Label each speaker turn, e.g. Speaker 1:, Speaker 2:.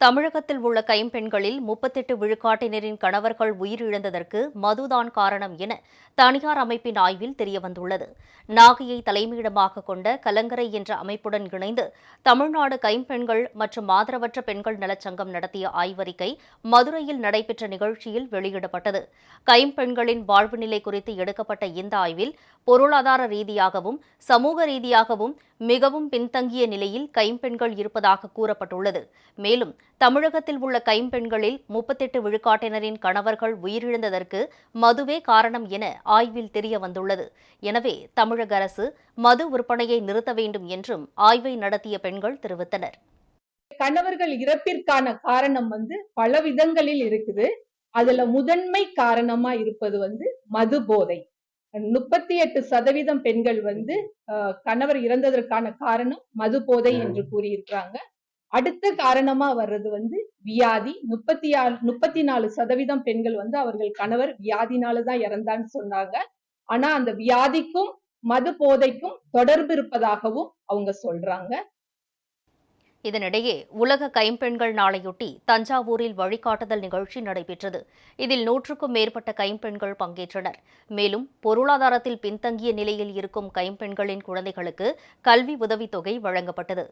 Speaker 1: தமிழகத்தில் உள்ள கைம்பெண்களில் முப்பத்தெட்டு விழுக்காட்டினரின் கணவர்கள் உயிரிழந்ததற்கு மதுதான் காரணம் என தனியார் அமைப்பின் ஆய்வில் தெரியவந்துள்ளது. நாகையை தலைமையிடமாக கொண்ட கலங்கரை என்ற அமைப்புடன் இணைந்து தமிழ்நாடு கைம்பெண்கள் மற்றும் ஆதரவற்ற பெண்கள் நலச்சங்கம் நடத்திய ஆய்வறிக்கை மதுரையில் நடைபெற்ற நிகழ்ச்சியில் வெளியிடப்பட்டது. கைம்பெண்களின் வாழ்வு நிலை குறித்து எடுக்கப்பட்ட இந்த ஆய்வில் பொருளாதார ரீதியாகவும் சமூக ரீதியாகவும் மிகவும் பின்தங்கிய நிலையில் கைம்பெண்கள் இருப்பதாக கூறப்பட்டுள்ளது. மேலும் தமிழகத்தில் உள்ள கைம்பெண்களில் முப்பத்தெட்டு விழுக்காட்டினரின் கணவர்கள் உயிரிழந்ததற்கு மதுவே காரணம் என ஆய்வில் தெரிய வந்துள்ளது எனவே தமிழக அரசு மது விற்பனையை நிறுத்த வேண்டும் என்றும் ஆய்வை நடத்திய பெண்கள் தெரிவித்தனர்.
Speaker 2: கணவர்கள் இறப்பிற்கான காரணம் வந்து பல விதங்களில் இருக்குது. அதுல முதன்மை காரணமா இருப்பது வந்து மது போதை. முப்பத்தி எட்டு சதவீதம் பெண்கள் வந்து கணவர் இறந்ததற்கான காரணம் மது போதை என்று கூறியிருக்கிறாங்க. அடுத்த காரணமா வர்றது வந்து வியாதி. முப்பத்தி ஆறு முப்பத்தி நாலு சதவீதம் பெண்கள் வந்து அவர்கள் கணவர் வியாதினாலதான் இறந்தான்னு சொன்னாங்க. ஆனா அந்த வியாதிக்கும் மது போதைக்கும் தொடர்பு இருப்பதாகவும் அவங்க சொல்றாங்க.
Speaker 1: இதனிடையே உலக கைம்பெண்கள் நாளையொட்டி தஞ்சாவூரில் வழிகாட்டுதல் நிகழ்ச்சி நடைபெற்றது. இதில் நூற்றுக்கும் மேற்பட்ட கைம்பெண்கள் பங்கேற்றனர். மேலும் பொருளாதாரத்தில் பின்தங்கிய நிலையில் இருக்கும் கைம்பெண்களின் குழந்தைகளுக்கு கல்வி உதவித்தொகை வழங்கப்பட்டது.